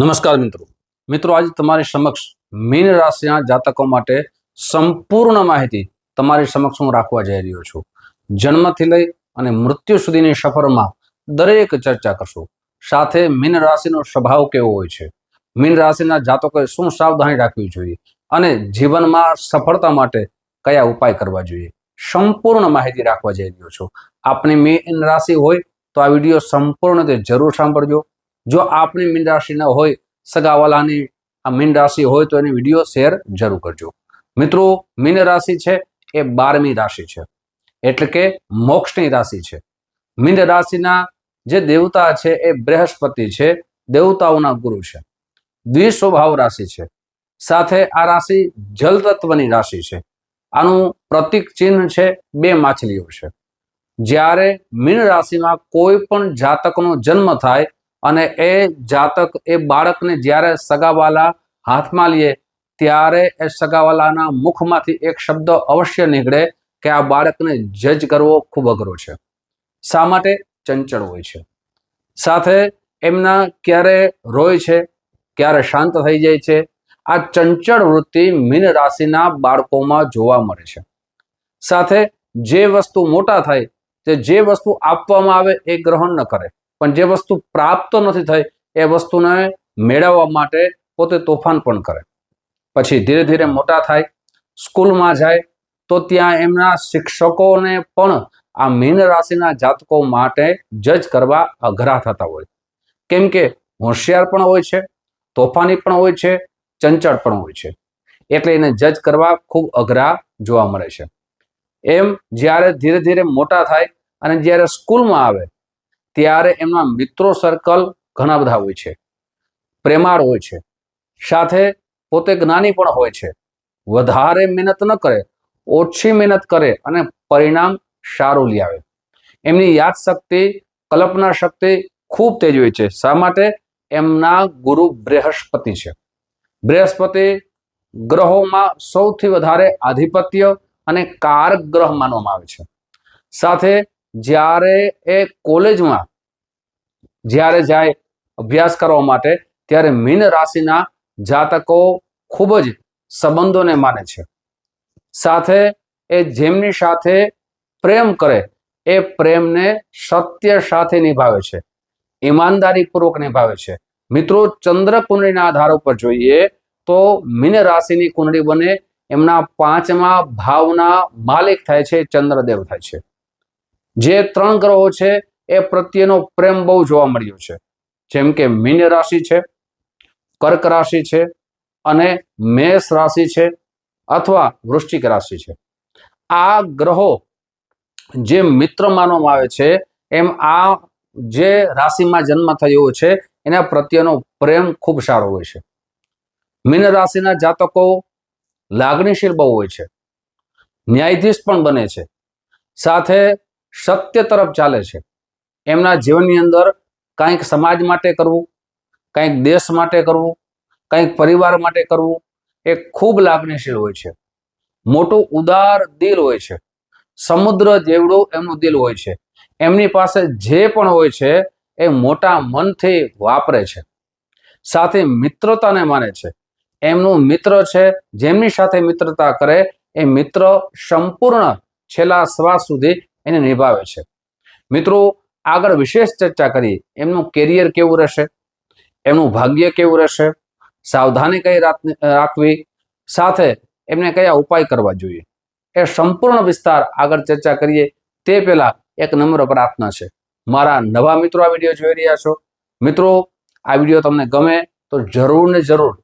નમસ્કાર મિત્રો. મિત્રો, આજે તમારી સમક્ષ મીન રાશિના જાતકો માટે સંપૂર્ણ માહિતી તમારી સમક્ષ હું રાખવા જઈ રહ્યો છું. જન્મથી લઈ અને મૃત્યુ સુધીની સફરમાં દરેક ચર્ચા કરશું. સાથે મીન રાશિનો સ્વભાવ કેવો હોય છે? મીન રાશિના જાતકોએ શું સાવધાની રાખવી જોઈએ? અને જીવનમાં સફળતા માટે કયા ઉપાય કરવા જોઈએ? સંપૂર્ણ માહિતી રાખવા જઈ રહ્યો છું. આપની મીન રાશિ હોય તો આ વીડિયો સંપૂર્ણ રીતે જરૂર સાંભળજો. જો આપની મીન રાશિ ન હોય સગાવાલાની આ મીન રાશિ હોય તો એની વીડિયો શેર જરૂર કરજો. મિત્રો, મીન રાશિ છે એ બારમી રાશિ છે. એટલે કે મોક્ષની રાશિ છે. મીન રાશિના જે દેવતા છે એ બૃહસ્પતિ છે, દેવતાઓના ગુરુ છે. દ્વિસ્વભાવ રાશિ છે. સાથે આ રાશિ જલ તત્વની રાશિ છે. આનું પ્રતિક ચિહ્ન છે બે માછલીઓ છે. જ્યારે મીન રાશિમાં કોઈ પણ જાતકનો જન્મ થાય અને એ જાતક, એ બાળકને જ્યારે સગાવાલા હાથમાં લે, ત્યારે એ સગાવાલાના મુખમાંથી એક શબ્દ અવશ્ય નીકળે કે આ બાળકને જજ કરવો ખૂબ અઘરો છે. શા માટે? ચંચળ હોય છે. સાથે એમના ક્યારે રોય છે, ક્યારે શાંત થઈ જાય છે, આ ચંચળ વૃત્તિ મીન રાશિના બાળકોમાં જોવા મળે છે. સાથે જે વસ્તુ મોટા થાય, તે જે વસ્તુ આપવામાં આવે એ ગ્રહણ ન કરે. પણ જે વસ્તુ પ્રાપ્ત નથી થઈ, એ વસ્તુને મેળવવા માટે પોતે તોફાન પણ કરે. પછી ધીરે ધીરે મોટા થાય, સ્કૂલમાં જાય, તો ત્યાં એમના શિક્ષકોને પણ આ મીન રાશિના જાતકો માટે જજ કરવા અઘરા થતા હોય. કેમ કે હોશિયાર પણ હોય છે, તોફાની પણ હોય છે, ચંચળ પણ હોય છે. એટલે એને જજ કરવા ખૂબ અઘરા જોવા મળે છે. એમ જ્યારે ધીરે ધીરે મોટા થાય અને જ્યારે સ્કૂલમાં આવે ત્યારે એમના મિત્રો સર્કલ ઘણા બધા હોય છે. પ્રેમાળ હોય છે. સાથે પોતે જ્ઞાની પણ હોય છે. વધારે મહેનત ન કરે, ઓછી મહેનત કરે અને પરિણામ સારું લઈ આવે. એમની યાદ શક્તિ, કલ્પના શક્તિ ખૂબ તેજ હોય છે. શા માટે? એમના ગુરુ બૃહસ્પતિ છે. બૃહસ્પતિ ગ્રહોમાં સૌથી વધારે આધિપત્ય અને કારક ગ્રહ માનવામાં આવે છે. સાથે જ્યારે એ કોલેજમાં જ્યારે જાય અભ્યાસ કરવા માટે, ત્યારે મીન રાશિના જાતકો ખૂબ જ સંબંધોને માને છે. સાથે એ જેમની સાથે પ્રેમ કરે, એ પ્રેમને સત્ય સાથે નિભાવે છે, ઈમાનદારીપૂર્વક નિભાવે છે. મિત્રો, ચંદ્ર કુંડળીના આધાર ઉપર જોઈએ તો મીન રાશિની કુંડળી બને એમના પાંચમા ભાવના માલિક થાય છે, ચંદ્રદેવ થાય છે. જે ત્રણ ગ્રહો છે, એ પ્રત્યેનો પ્રેમ બહુ જોવા મળ્યો છે. જેમ કે મીન રાશિ છે, કર્ક રાશિ છે અને મેષ રાશિ છે અથવા વૃશ્ચિક રાશિ છે. આ ગ્રહો જે મિત્ર માનવામાં આવે છે, એમ આ જે રાશિમાં જન્મ થયો છે, એના પ્રત્યેનો પ્રેમ ખૂબ સારો હોય છે. મીન રાશિના જાતકો લાગણીશીલ બહુ હોય છે. ન્યાયાધીશ પણ બને છે. સાથે સત્ય તરફ ચાલે છે. એમના જીવનની અંદર કંઈક સમાજ માટે કરવું, કંઈક દેશ માટે કરવું, કંઈક પરિવાર માટે કરવું એ ખૂબ લાગણીશીલ હોય છે. મોટું ઉદાર દિલ હોય છે. સમુદ્ર જેવડું એમનું દિલ હોય છે. એમની પાસે જે પણ હોય છે એ મોટા મનથી વાપરે છે. સાથે મિત્રતાને માને છે. એમનું મિત્ર છે, જેમની સાથે મિત્રતા કરે, એ મિત્ર સંપૂર્ણ છેલ્લા શ્વાસ સુધી એને નિભાવે છે. મિત્રો, આગળ વિશેષ ચર્ચા કરી, એમનું કેરિયર કેવું રહેશે? એમનું ભાગ્ય કેવું રહેશે? સાવધાની કઈ રાખવી? સાથે એમને કયા ઉપાય કરવા જોઈએ? એ સંપૂર્ણ વિસ્તાર આગળ ચર્ચા કરીએ. તે પહેલા એક નમ્ર પ્રાર્થના છે. મારા નવા મિત્રો આ વીડિયો જોઈ રહ્યા છો. મિત્રો, આ વીડિયો તમને ગમે તો જરૂર ને જરૂર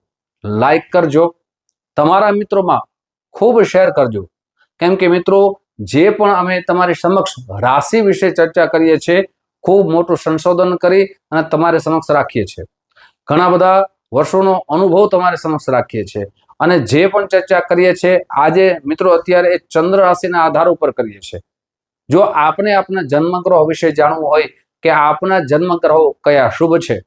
લાઈક કરજો. તમારા મિત્રોમાં ખૂબ શેર કરજો. કેમ કે મિત્રો જે પણ અમે તમારી સમક્ષ રાશિ વિશે ચર્ચા કરીએ છીએ, ખૂબ મોટું સંશોધન કરી અને તમારી સમક્ષ રાખીએ છીએ. ઘણા બધા વર્ષોનો અનુભવ તમારી સમક્ષ રાખીએ છીએ. અને જે પણ ચર્ચા કરીએ છીએ, આજે મિત્રો અત્યારે એ ચંદ્ર રાશિના આધાર ઉપર કરીએ છીએ. જો આપણે આપના જન્મગ્રહ વિશે જાણવું હોય કે આપના જન્મગ્રહો કયા શુભ છે,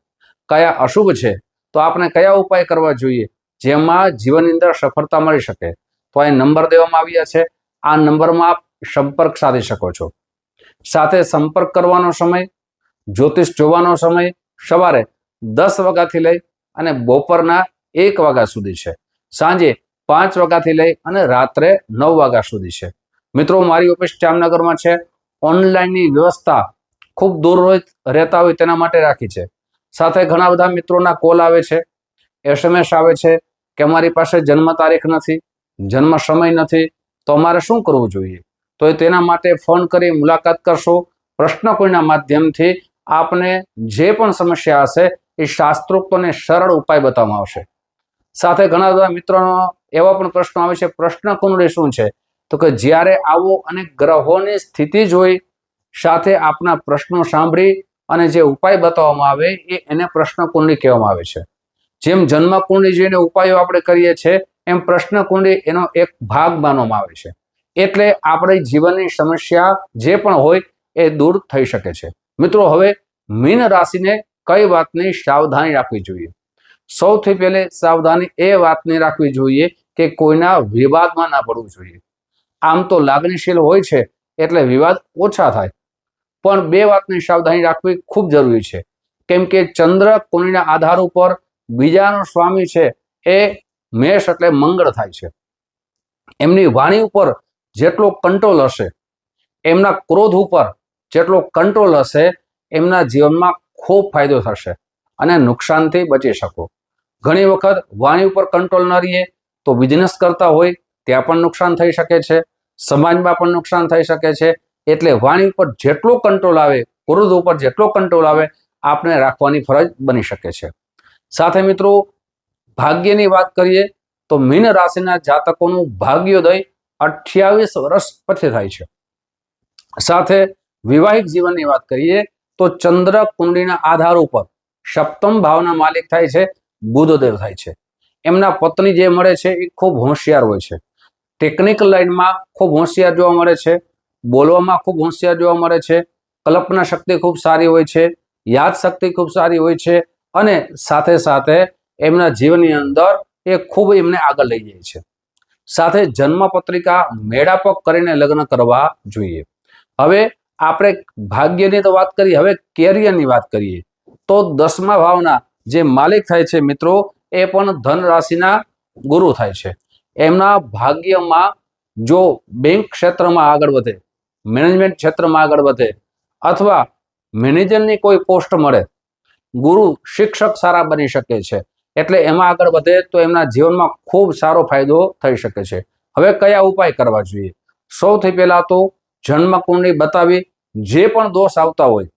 કયા અશુભ છે, તો આપણે કયા ઉપાય કરવા જોઈએ જેમાં જીવનની અંદર સફળતા મળી શકે? તો અહીં નંબર દેવામાં આવ્યા છે. આ નંબરમાં આપ સંપર્ક સાધી શકો છો. સાથે સંપર્ક કરવાનો સમય, જ્યોતિષ જોવાનો સમય સવારે દસ વાગ્યાથી લઈ અને બપોરના એક વાગ્યા સુધી છે. સાંજે પાંચ વાગ્યાથી લઈ અને રાત્રે નવ વાગ્યા સુધી છે. મિત્રો, મારી ઓફિસ જામનગરમાં છે. ઓનલાઈનની વ્યવસ્થા ખૂબ દૂર રહેતા હોય તેના માટે રાખી છે. સાથે ઘણા બધા મિત્રોના કોલ આવે છે, એસએમએસ આવે છે કે અમારી પાસે જન્મ તારીખ નથી, જન્મ સમય નથી તો અમારે શું કરવું જોઈએ? તો એ તેના માટે ફોન કરી મુલાકાત કરશો. પ્રશ્ન કોઈના માધ્યમથી આપને જે પણ સમસ્યા હશે એ શાસ્ત્રોક્ત અને સરળ ઉપાય બતાવવામાં આવશે. સાથે ઘણા બધા મિત્રોનો એવા પણ પ્રશ્નો આવે છે, પ્રશ્ન કુંડળી શું છે? તો કે જ્યારે આવો અને ગ્રહોની સ્થિતિ જોઈ, સાથે આપના પ્રશ્નો સાંભળી અને જે ઉપાય બતાવવામાં આવે એ એને પ્રશ્ન કુંડળી કહેવામાં આવે છે. જેમ જન્મ કુંડળી જોઈને ઉપાયો આપણે કરીએ છીએ એમ પ્રશ્ન કુંડી એનો એક ભાગ માનવામાં આવે છે. એટલે આપણે જીવનની સમસ્યા જે પણ હોય એ દૂર થઈ શકે છે. મિત્રો, હવે મીન રાશિને કઈ વાતની સાવધાની રાખવી જોઈએ? સૌથી પહેલે સાવધાની એ વાતની રાખવી જોઈએ કે કોઈના વિવાદમાં ના પડવું જોઈએ. આમ તો લાગણીશીલ હોય છે, એટલે વિવાદ ઓછા થાય. પણ બે વાતની સાવધાની રાખવી ખૂબ જરૂરી છે. કેમ કે ચંદ્ર કુંડીના આધાર ઉપર બીજાનો સ્વામી છે એ મેષ એટલે મંગળ થાય છે. એમની વાણી ઉપર જેટલો કંટ્રોલ હશે, એમના ક્રોધ ઉપર જેટલો કંટ્રોલ હશે, એમના જીવનમાં ખૂબ ફાયદો થશે અને નુકસાનથી બચી શકો. ઘણી વખત વાણી ઉપર કંટ્રોલ ન રહીએ તો બિઝનેસ કરતા હોય ત્યાં પણ નુકસાન થઈ શકે છે, સમાજમાં પણ નુકસાન થઈ શકે છે. એટલે વાણી ઉપર જેટલો કંટ્રોલ આવે, ક્રોધ ઉપર જેટલો કંટ્રોલ આવે, આપણે રાખવાની ફરજ બની શકે છે. સાથે મિત્રો ભાગ્યની વાત કરીએ તો મીન રાશિના જાતકોનું ભાગ્યોદય અઠ્યાવીસ વર્ષ પછી થાય છે. સાથે વિવાહિક જીવનની વાત કરીએ તો ચંદ્ર કુંડળીના આધાર ઉપર સપ્તમ ભાવના માલિક થાય છે, બુધદેવ થાય છે. એમના પત્ની જે મળે છે એ ખૂબ હોશિયાર હોય છે. ટેકનિકલ લાઈનમાં ખૂબ હોશિયાર જોવા મળે છે, બોલવામાં ખૂબ હોશિયાર જોવા મળે છે, કલ્પના શક્તિ ખૂબ સારી હોય છે યાદ શક્તિ ખૂબ સારી હોય છે અને સાથે સાથે એમના જીવનની અંદર એ ખૂબ એમને આગળ લઈ જાય છે. સાથે જન્મ પત્રિકા મેળાપક કરીને લગ્ન કરવા જોઈએ. હવે આપણે ભાગ્યની તો વાત કરીએ હવે કેરિયરની વાત કરીએ, તો દસમા ભાવના જે માલિક થાય છે મિત્રો, એ પણ ધન રાશિના ગુરુ થાય છે. એમના ભાગ્યમાં જો બેંક ક્ષેત્રમાં આગળ વધે, મેનેજમેન્ટ ક્ષેત્રમાં આગળ વધે, અથવા મેનેજરની કોઈ પોસ્ટ મળે, ગુરુ શિક્ષક સારા બની શકે છે. એટલે એમાં આગળ વધે તો એમના જીવનમાં ખૂબ સારો ફાયદો થઈ શકે છે. હવે કયા ઉપાય કરવા જોઈએ? સૌથી પહેલા તો જન્મ કુંડળી બતાવી, જે પણ દોષ આવતા હોય,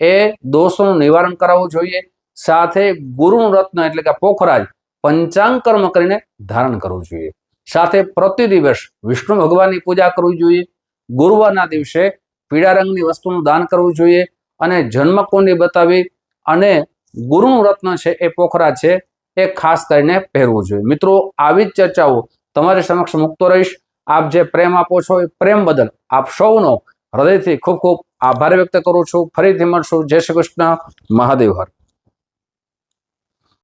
એ દોષોનું નિવારણ કરાવવું જોઈએ. સાથે ગુરુનું રત્ન એટલે કે પોખરાજ, પંચાંગ કર્મ કરીને ધારણ કરવું જોઈએ. સાથે પ્રતિ દિવસ વિષ્ણુ ભગવાનની પૂજા કરવી જોઈએ. ગુરુવારના દિવસે પીળા રંગની વસ્તુનું દાન કરવું જોઈએ અને જન્મ કુંડળી બતાવી અને ગુરુનું રત્ન છે, એ પોખરા છે, એ ખાસ કરીને પહેરવું જોઈએ. મિત્રો, આવી જ ચર્ચાઓ તમારી સમક્ષ મૂકતો રહીશ. આપ જે પ્રેમ આપો છો, એ પ્રેમ બદલ આપ સૌનો હૃદયથી ખૂબ ખૂબ આભાર વ્યક્ત કરું છું. ફરીથી મળશું. જય શ્રી કૃષ્ણ. મહાદેવ હર.